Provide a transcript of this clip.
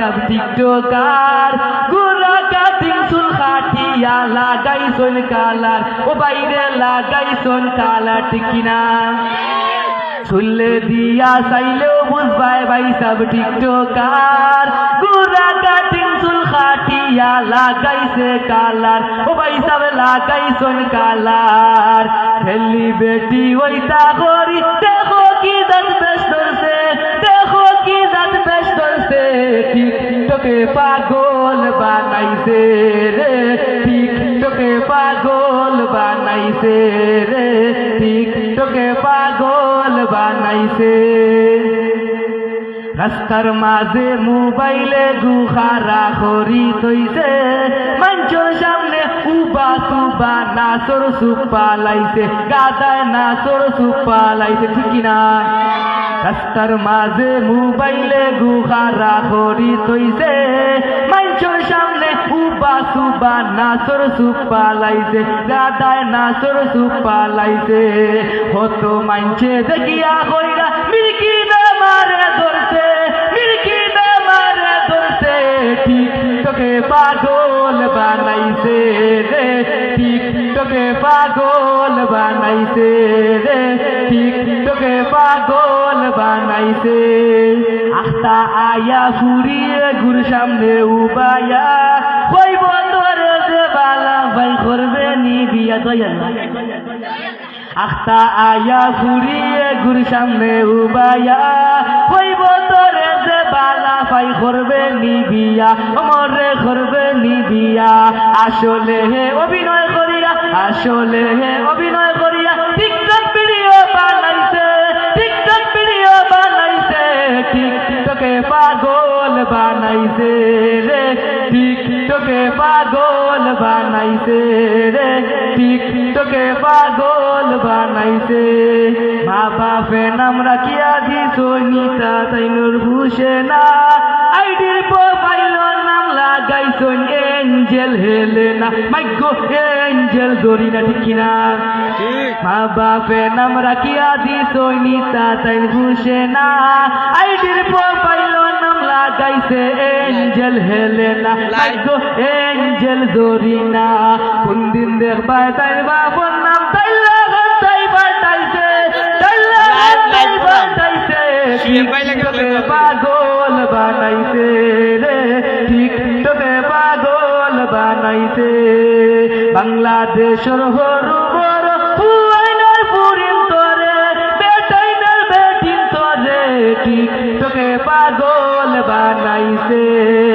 সব টিকটকারগুলা কাটিং চুল খাটিয়া লাগাইছন কালার। ও বাইরে লাগাইছন কালার, ঠিক কিনা? শুনলে দিয়া চাইলেও বুঝবাই ভাই, সব টিকটকারগুলা কাটিং চুল খাটিয়া লাগাইছে কালার। ও ভাই, সব লাগাইছন কালার। ছেলি বেটি ওইটা করি দেখো কি দাঁত টিকটকে পাগল বানাইছে রে। টিকটকে পাগল বানাইছে রে। টিকটকে পাগল বানাইছে। রাস্তার মাঝে মোবাইলে গুহারা করি তৈছে মঞ্চর সামনে উবা সুবা নাচর সুপা লাইছে গাদায় নাচর সুপা লাইছে ঠিক না রাস্তার মাঝে মোবাইলে গুহারা করি তৈছে। মঞ্চর সামনে উবা সুবা নাচর সুপা লাইছে, গাদায় নাচর সুপা লাইছে। হতো মানছে দেখিয়া কইরা মিরকি মারে ধরছে মিরকি মারে ধরছে। টিকটকে পাগল বানাইছে রে তোকে পাগল বানাইছে রে পাগল বানাইছে আখতা আয়া ফুরিয়ে ঘুর সামনে উবায়া। কইব তোরে যে বালা ভাই করবে নি বিয়া দয়াল আখতা আয়া ফুরিয়ে ঘুর সামনে উবায়া। কইব তোরে যে বালা ফাই করবে নিবিয়া মরে করবে নিবিয়া আসলে হে অভিনয় করিয়া, আসলে হে অভিনয় বানাইছে রে। টিকটকে পাগল বানাইছে রে। টিকটকে পাগল বানাইছে। মা বাপে নাম রাখিয়া দিছ নিতা তাইনুর ভূষে না? আইডির প্রোফাইল নাম লাগাইছন এঞ্জেল হেলেনা। মাইগো এঞ্জেল দরিনা ঠিক কিনা? মা বাপে নাম রাখিয়া দিছ নিতা তাইন ভূষে না? আইডির প্রোফাইল লাগাইছে এঞ্জেল হেলেনা মাইগো এঞ্জেল দরিনা কোন দিন দেখবা তাই বাপর নাম তাই তাই বাটাইছে তাই লাগান তাই বাটাইছে টিকটকে পাগল বানাইছে রে টিকটকে পাগল বানাইছে বাংলাদেশের হরু বড় হুয়াইনার পুরিন তরে বেটাইনার বেটিন তরে টিকটকে পাগল বানাইছে।